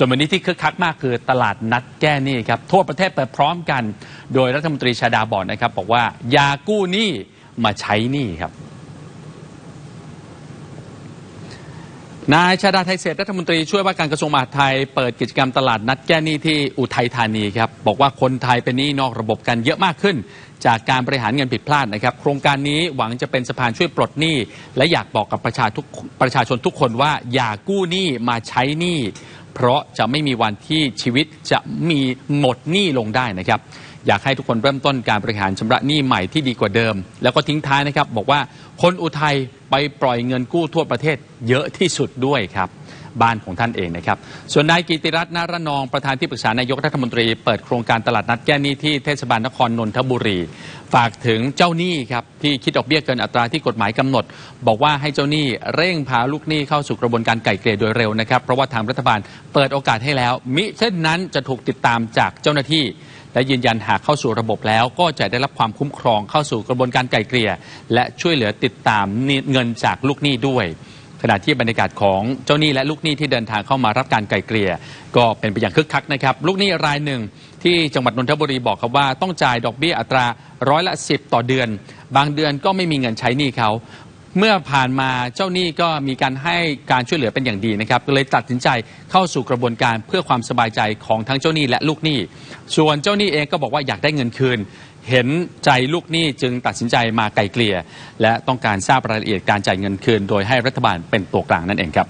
ส่วนวันนี้ที่คึกคักมากคือตลาดนัดแก้หนี้ครับทั่วประเทศเปิดพร้อมกัน โดยรัฐมนตรีชาดาบอกนะครับ บอกว่าอย่ากู้หนี้มาใช้หนี้ครับนายชาดาไทยเศรษฐรัฐมนตรีช่วยว่าการกระทรวงมหาดไทยเปิดกิจกรรมตลาดนัดแก้หนี้ที่อุทัยธานีครับบอกว่าคนไทยเป็นหนี้นอกระบบกันเยอะมากขึ้น จากการบริหารเงินผิดพลาดนะครับ โครงการนี้หวังจะเป็นสะพานช่วยปลดหนี้ และอยากบอกกับประชาทุกประชาชนทุกคนว่าอย่ากู้หนี้มาใช้หนี้ เพราะจะไม่มีวันที่ชีวิตจะมีหมดหนี้ลงได้นะครับ อยากให้ทุกคนเริ่มต้นการบริหารชำระหนี้ใหม่ที่ดีกว่าเดิม แล้วก็ทิ้งท้ายนะครับ บอกว่าคนอุทัยไปปล่อยเงินกู้ทั่วประเทศเยอะที่สุดด้วยครับ บ้านของท่านเองนะครับ ส่วนนายกิติรัตน์นารนองประธานที่ปรึกษานายกรัฐมนตรี เปิดโครงการตลาดนัดแก้หนี้ที่เทศบาลนครนนทบุรี ฝากถึงเจ้าหนี้ครับที่คิดดอกเบี้ยเกินอัตราที่กฎหมายกำหนด บอกว่าให้เจ้าหนี้เร่งพาลูกหนี้เข้าสู่กระบวนการไกล่เกลี่ยโดยเร็วนะครับเพราะว่าทางรัฐบาลเปิดโอกาสให้แล้ว มิเช่นนั้นจะถูกติดตามจากเจ้าหน้าที่และยืนยันหากเข้าสู่ระบบแล้วก็จะได้รับความคุ้มครองเข้าสู่กระบวนการไกล่เกลี่ย และช่วยเหลือติดตามเงินจากลูกหนี้ด้วย ขณะที่บรรยากาศของเจ้าหนี้และลูกหนี้ที่เดินทางเข้ามารับการไกล่เกลี่ย ก็เป็นไปอย่างคึกคักนะครับ ลูกหนี้รายหนึ่งที่จังหวัดนนทบุรีบอกครับว่าต้องจ่ายดอกเบี้ยอัตราร้อยละ 10 ต่อเดือน บางเดือนก็ไม่มีเงินใช้หนี้เขาเมื่อผ่านมาเจ้าหนี้ก็มีการให้การช่วยเหลือเป็นอย่างดีนะครับก็เลยตัดสินใจเข้าสู่กระบวนการเพื่อความสบายใจของทั้งเจ้าหนี้และลูกหนี้ ส่วนเจ้าหนี้เองก็บอกว่าอยากได้เงินคืน เห็นใจลูกหนี้จึงตัดสินใจมาไกลเกลี่ย และต้องการทราบรายละเอียดการจ่ายเงินคืน โดยให้รัฐบาลเป็นตัวกลางนั่นเองครับ